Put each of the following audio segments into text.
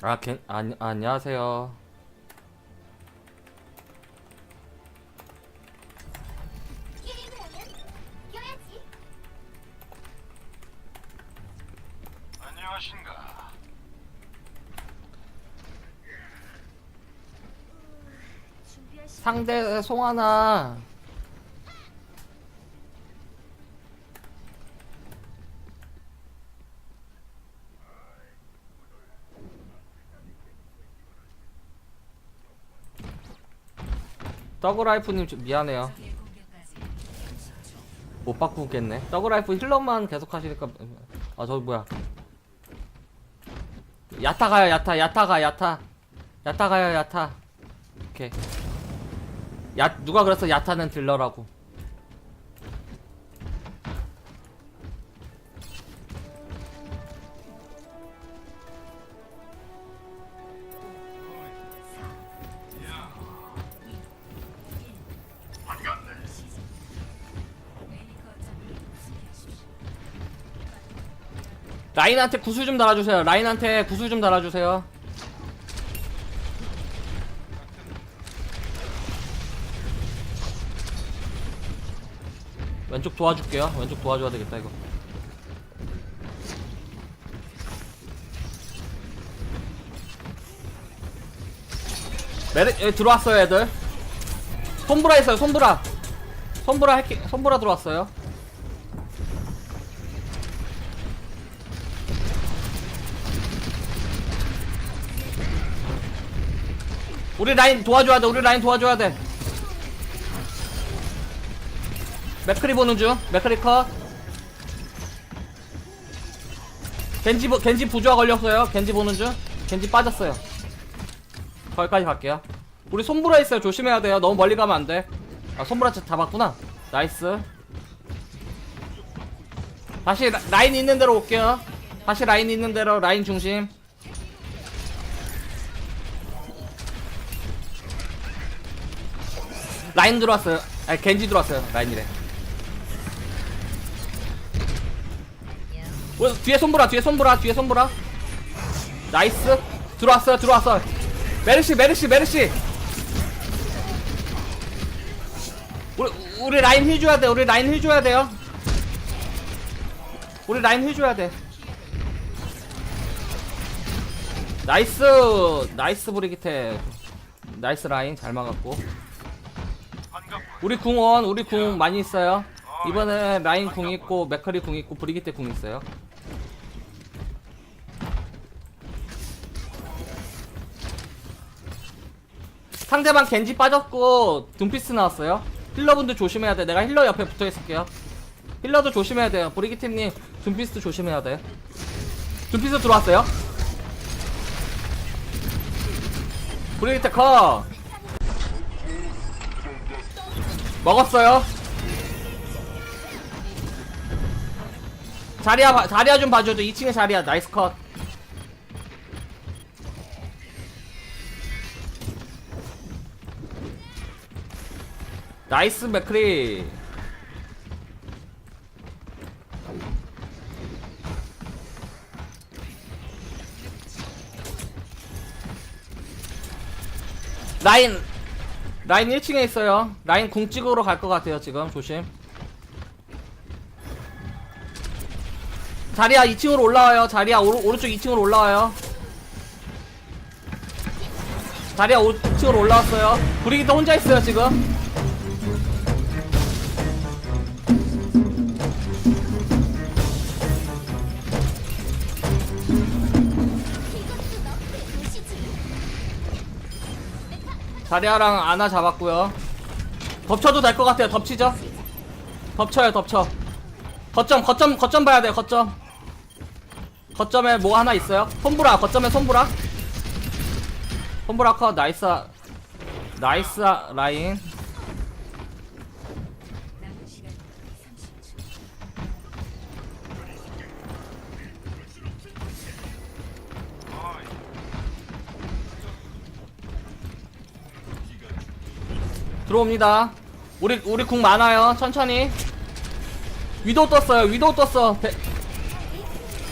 아, 겐, 아, 안녕하세요. 안녕하신가. 상대 송하나. 더그라이프님 좀 미안해요. 못 바꾸겠네. 더그라이프 힐러만 계속 하시니까 아 저 뭐야? 야타 가요 야타 야타 가 야타 야타 가요 야타. 오케이. 야 누가 그랬어 야타는 딜러라고. 라인한테 구슬 좀 달아주세요. 라인한테 구슬 좀 달아주세요. 왼쪽 도와줄게요. 왼쪽 도와줘야 되겠다 이거. 메르 예, 들어왔어요 애들. 손브라 있어요. 손브라. 손브라 해킹. 손브라 들어왔어요. 우리 라인 도와줘야 돼. 우리 라인 도와줘야 돼. 맥크리 보는 중. 맥크리 컷. 겐지 보, 겐지 부조화 걸렸어요. 겐지 보는 중. 겐지 빠졌어요. 거기까지 갈게요. 우리 손브라 있어요. 조심해야 돼요. 너무 멀리 가면 안 돼. 아, 손브라 자- 잡았구나. 나이스. 다시 라, 라인 있는 대로 올게요. 다시 라인 있는 대로 라인 중심. 라인 들어왔어요. 아니 겐지 들어왔어요. 라인이래. 어, 뒤에 손보라, 뒤에 손보라, 뒤에 손보라. 나이스. 들어왔어요, 들어왔어. 메르시, 메르시, 메르시. 우리 우리 라인 힐줘야 돼. 우리 라인 힐줘야 돼요. 우리 라인 힐줘야 돼. 나이스, 나이스 브리기테. 나이스 라인 잘 막았고. 우리 궁원 우리 궁 많이 있어요. 이번에 라인 궁 있고 맥커리 궁 있고 브리기테 궁 있어요. 상대방 겐지 빠졌고 둠피스 나왔어요. 힐러분들 조심해야 돼. 내가 힐러 옆에 붙어 있을게요. 힐러도 조심해야 돼요. 브리기테님 둠피스 조심해야 돼. 둠피스 들어왔어요. 브리기테 컷 먹었어요. 자리야 봐- 자리야 좀 봐줘도 2층에 자리야 나이스 컷. 나이스 맥크리. 라인 라인 1층에 있어요. 라인 궁 찍으러 갈것 같아요, 지금. 조심. 자리야 2층으로 올라와요. 자리야 오른, 오른쪽 2층으로 올라와요. 자리야 5층으로 올라왔어요. 브리기도 혼자 있어요, 지금. 자리아랑 아나 잡았고요. 덮쳐도 될 것 같아요. 덮치죠? 덮쳐요, 덮쳐. 거점, 거점, 거점 봐야 돼요. 거점. 거점에 뭐 하나 있어요? 손브라, 거점에 손브라. 손브라 컷, 나이스. 나이스 라인. 들어옵니다. 우리 우리 궁 많아요. 천천히. 위도 떴어요. 위도 떴어. 데...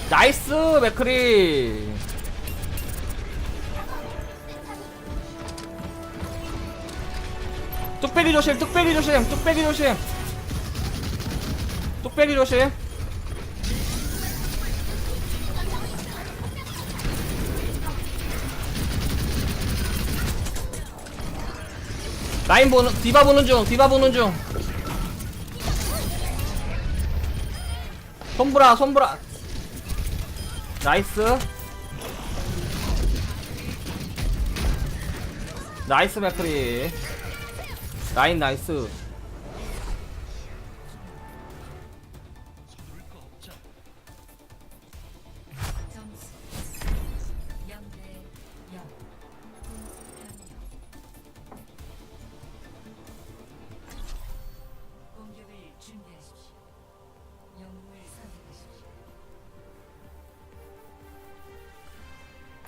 나이스 맥크리. 뚝배기 조심. 뚝배기 조심. 뚝배기 조심. 뚝배기 조심. 라인 보는 디바 보는 중 디바 보는 중. 손브라 손브라. 나이스. 나이스 맥크리. 라인 나이스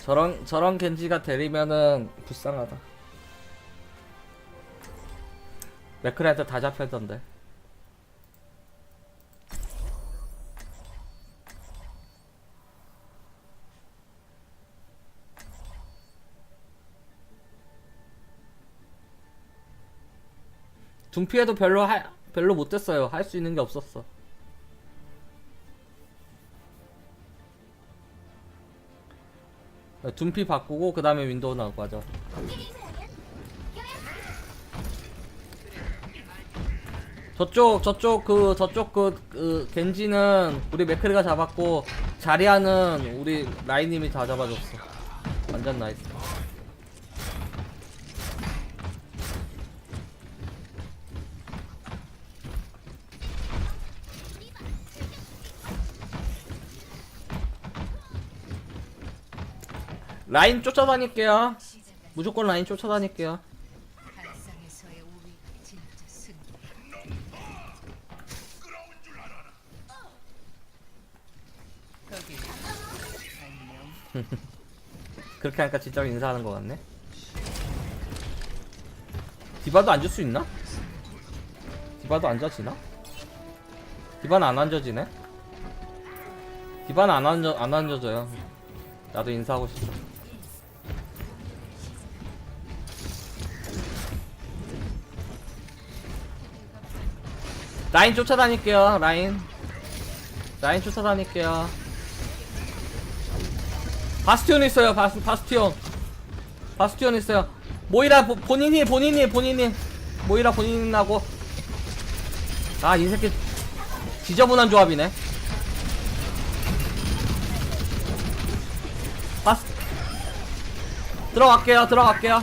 저런 저런 겐지가 데리면은 불쌍하다. 맥크리한테 다 잡혔던데. 둠피에도 별로 할 별로 못됐어요. 할 수 있는 게 없었어 둠피 바꾸고 그 다음에 윈도우 나오고 하죠. 저쪽 저쪽 그 저쪽 그, 그 겐지는 우리 맥크리가 잡았고 자리아는 우리 라인님이 다 잡아줬어. 완전 나이스 라인 쫓아다닐게요 무조건 라인 쫓아다닐게요 그렇게 하니까 진짜로 인사하는 것 같네. 디바도 앉을 수 있나? 디바도 앉아지나? 디바는 안 앉아지네? 디바는 안 앉아, 안 앉아져요. 나도 인사하고 싶어. 라인 쫓아다닐게요, 라인. 라인 쫓아다닐게요. 바스티온 있어요 바스, 바스티온. 바스티온 있어요. 모이라 보, 본인이 본인이 본인이. 모이라 본인이 나고. 아 이 새끼 지저분한 조합이네. 바스. 들어갈게요 들어갈게요.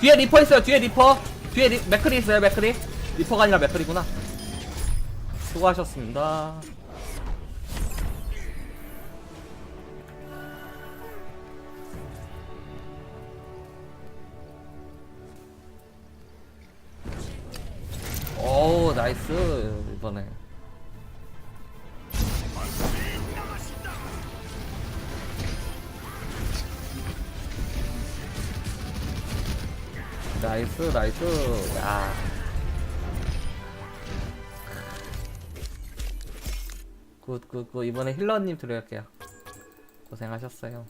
뒤에 리퍼 있어요 뒤에 리퍼. 뒤에 리, 맥크리 있어요 맥크리 리퍼가 아니라 맥크리구나 수고하셨습니다. 오 나이스 이번에. 나이스 나이스. 야 굿굿굿. 이번에 힐러님 들어갈게요. 고생하셨어요